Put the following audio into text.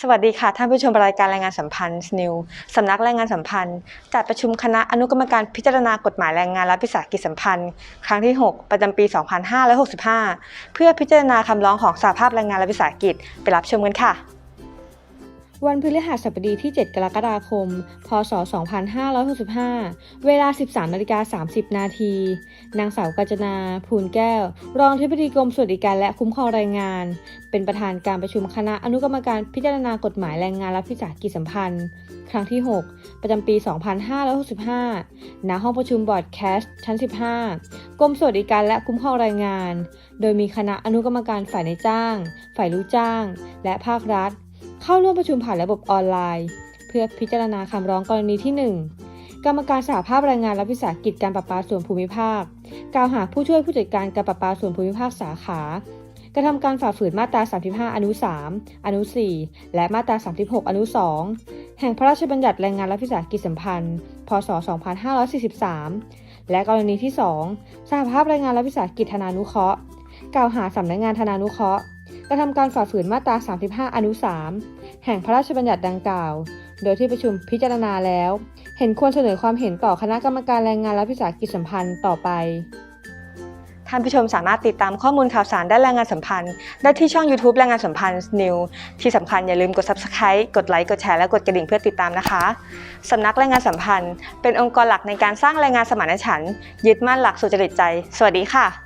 สวัสดีค่ะ ท่านผู้ชมรายการแรงงานสัมพันธ์นิวสำนักแรงงานสัมพันธ์ จัดประชุมคณะอนุกรรมการพิจารณากฎหมายแรงงานและวิสาหกิจสัมพันธ์ ครั้งที่ 6 ประจำปี 2565 เพื่อพิจารณาคำร้องของสหภาพแรงงานและวิสาหกิจไปรับชมกันค่ะ วันพฤหัสบดีที่ 7 กรกฎาคม พศ 2565 เวลา 13นาฬิกา30 นาที นางสาวกาญจนา ภูลแก้ว รองที่ปดีกรมสวัสดิการและคุ้มครองแรงงาน เป็นประธานการประชุมคณะอนุกรรมการพิจารณากฎหมายแรงงานและวิสาหกิจสัมพันธ์ ครั้งที่ 6 ประจำปี 2565 ณ ห้องประชุมบอร์ดแคสต์ชั้น 15 กรมสวัสดิการและคุ้มครองแรงงาน โดยมีคณะอนุกรรมการฝ่ายในจ้าง ฝ่ายลูกจ้าง และภาครัฐ เข้าร่วมประชุมผ่านระบบออนไลน์ เพื่อพิจารณาคำร้องกรณีที่ 1 กรรมการสหภาพแรงงานและวิสาหกิจการประปาส่วนภูมิภาค กล่าวหาผู้ช่วยผู้จัดการการประปาส่วนภูมิภาคสาขากระทำการฝ่าฝืนมาตรา 35 อนุ 3 อนุ 4 และมาตรา 36 อนุ 2 แห่งพระราชบัญญัติแรงงานและวิสาหกิจสัมพันธ์ พศ 2543 และกรณีที่ 2 สหภาพแรงงานและวิสาหกิจธนานุเคราะห์ กล่าวหาสำนักงานธนานุเคราะห์ กระทำการฝ่าฝืนมาตรา 35 อนุ 3 แห่งพระราชบัญญัติดังกล่าว โดยที่ประชุมพิจารณาแล้ว เห็นควรเสนอความเห็นต่อคณะกรรมการแรงงานและวิสาหกิจสัมพันธ์ต่อไปท่านผู้ชมสามารถติดตามข้อมูลข่าวสารด้านแรงงานสัมพันธ์ ได้ที่ช่อง YouTube แรงงานสัมพันธ์ New ที่สำคัญอย่าลืมกด Subscribe กดไลค์กดแชร์และกดกระดิ่งเพื่อติดตามนะคะสำนักแรงงานสัมพันธ์ เป็นองค์กรหลักในการสร้างแรงงานสมานฉันท์ยึดมั่นหลักสุจริตใจ สวัสดีค่ะ